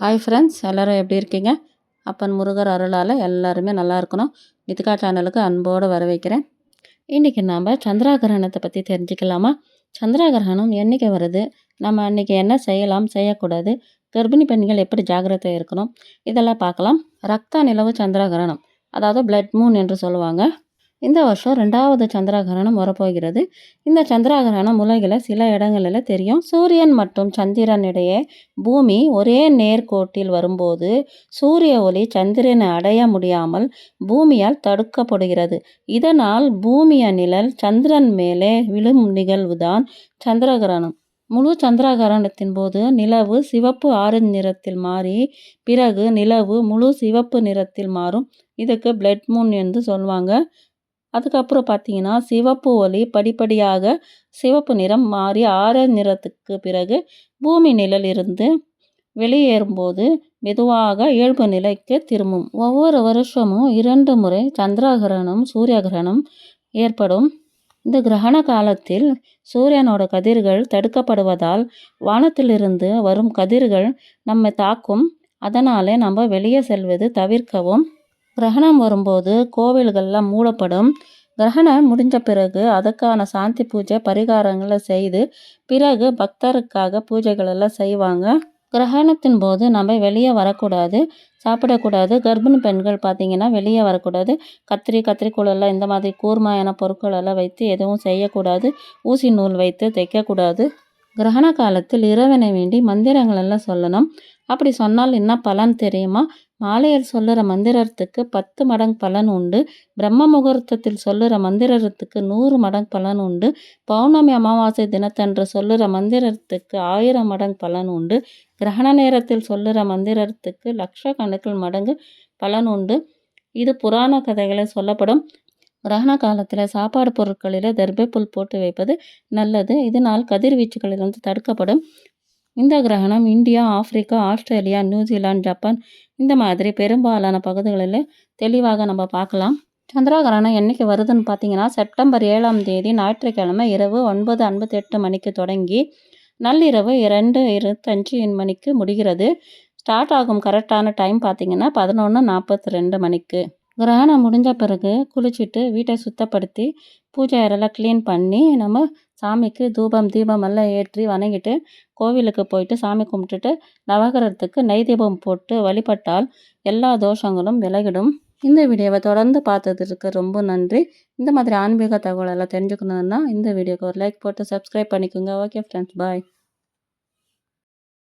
Hi friends எல்லோரும் எப்படி இருக்கீங்க? அப்பன் முருகர் அருளால் எல்லாருமே நல்லா இருக்கணும். நிதிகா சேனலுக்கு அன்போடு வர வைக்கிறேன் இன்றைக்கி நாம் சந்திராகிரகணத்தை பற்றி தெரிஞ்சுக்கலாமா? சந்திராகிரகணம் என்றைக்கு வருது? நம்ம அன்றைக்கி என்ன செய்யலாம் செய்யக்கூடாது? கர்ப்பிணி பெண்கள் எப்படி ஜாக்கிரதை இருக்கணும்? இதெல்லாம் பார்க்கலாம். ரத்த நிலவு சந்திராகிரகணம் அதாவது பிளட் மூன் என்று சொல்லுவாங்க. இந்த வருஷம் ரெண்டாவது சந்திராகிரகணம் வரப்போகிறது. இந்த சந்திராகிரகணம் உலகில் சில இடங்களில் தெரியும். சூரியன் மற்றும் சந்திரன் இடையே பூமி ஒரே நேர்கோட்டில் வரும்போது சூரிய ஒளி சந்திரனை அடைய முடியாமல் பூமியால் தடுக்கப்படுகிறது. இதனால் பூமிய நிழல் சந்திரன் மேலே விழும் நிகழ்வுதான் சந்திரகிரகணம் முழு சந்திரகிரகணத்தின் போது நிலவு சிவப்பு ஆரஞ்சு நிறத்தில் மாறி பிறகு நிலவு முழு சிவப்பு நிறத்தில் மாறும். இதுக்கு பிளட் மூன் என்று சொல்லுவாங்க அதுக்கப்புறம் பார்த்தீங்கன்னா சிவப்பு ஒளி படிப்படியாக சிவப்பு நிறம் மாறி ஆரஞ்சு நிறத்துக்கு பிறகு பூமி நிழல் இருந்து வெளியேறும்போது மெதுவாக இயல்பு நிலைக்கு திரும்பும். ஒவ்வொரு வருஷமும் இரண்டு முறை சந்திரகிரகணம் சூரிய கிரகணம் ஏற்படும். இந்த கிரகண காலத்தில் சூரியனோட கதிர்கள் தடுக்கப்படுவதால் வானத்திலிருந்து வரும் கதிர்கள் நம்மை தாக்கும். அதனாலே நம்ம வெளியே செல்வது தவிர்க்கவும் கிரகணம் வரும்போது கோவில்கள்லாம் மூடப்படும். கிரகணம் முடிஞ்ச பிறகு அதுக்கான சாந்தி பூஜை பரிகாரங்களை செய்து பிறகு பக்தருக்காக பூஜைகளெல்லாம் செய்வாங்க. கிரகணத்தின் போது நம்ம வெளியே வரக்கூடாது சாப்பிடக்கூடாது. கர்ப்பிணி பெண்கள் பார்த்திங்கன்னா வெளியே வரக்கூடாது. கத்திரி கத்திரிக்கோளெல்லாம் இந்த மாதிரி கூர்மையான பொருட்களெல்லாம் வைத்து எதுவும் செய்யக்கூடாது. ஊசி நூல் வைத்து தைக்கக்கூடாது. கிரகண காலத்தில் இறைவனை வேண்டி மந்திரங்கள் எல்லாம் சொல்லணும். அப்படி சொன்னால் என்ன பலன் தெரியுமா? மாலையில் சொல்லுற மந்திரத்துக்கு பத்து மடங்கு பலன் உண்டு. பிரம்ம முகூர்த்தத்தில் சொல்லுற மந்திரத்துக்கு நூறு மடங்கு பலன் உண்டு. பௌர்ணமி அமாவாசை தினத்தன்று சொல்லுற மந்திரத்துக்கு ஆயிரம் மடங்கு பலன் உண்டு. கிரகண நேரத்தில் சொல்லுற மந்திரத்துக்கு லட்சக்கணக்கில் மடங்கு பலன் உண்டு. இது புராண கதைகளை சொல்லப்படும். கிரகண காலத்தில் சாப்பாடு பொருட்களில் தர்பை போட்டு வைப்பது நல்லது. இதனால் கதிர்வீச்சுகளிலிருந்து தடுக்கப்படும். இந்த கிரகணம் India Africa Australia New Zealand Japan இந்த மாதிரி பெரும்பாலான பகுதிகளில் தெளிவாக நம்ம பார்க்கலாம். சந்திராகரணம் என்றைக்கு வருதுன்னு பார்த்தீங்கன்னா செப்டம்பர் ஏழாம் தேதி ஞாயிற்றுக்கிழமை இரவு ஒன்பது ஐம்பத்தெட்டு மணிக்கு தொடங்கி நள்ளிரவு இரண்டு இருபத்தஞ்சு மணிக்கு முடிகிறது. ஸ்டார்ட் ஆகும் கரெக்டான டைம் பார்த்திங்கன்னா பதினொன்று நாற்பத்தி ரெண்டு மணிக்கு. கிரகணம் முடிஞ்ச பிறகு குளிச்சுட்டு வீட்டை சுத்தப்படுத்தி பூஜை அறையெல்லாம் க்ளீன் பண்ணி நம்ம சாமிக்கு தூபம் தீபம் எல்லாம் ஏற்றி வணங்கிட்டு கோவிலுக்கு போயிட்டு சாமி கும்பிட்டுட்டு நவகிரகத்துக்கு நெய் தீபம் போட்டு வழிபட்டால் எல்லா தோஷங்களும் விலகிடும். இந்த வீடியோவை தொடர்ந்து பார்த்ததுக்கு ரொம்ப நன்றி. இந்த மாதிரி ஆன்மீக தகவலெல்லாம் தெரிஞ்சுக்கணுன்னா இந்த வீடியோக்கு ஒரு லைக் போட்டு சப்ஸ்கிரைப் பண்ணிக்கோங்க. Okay friends bye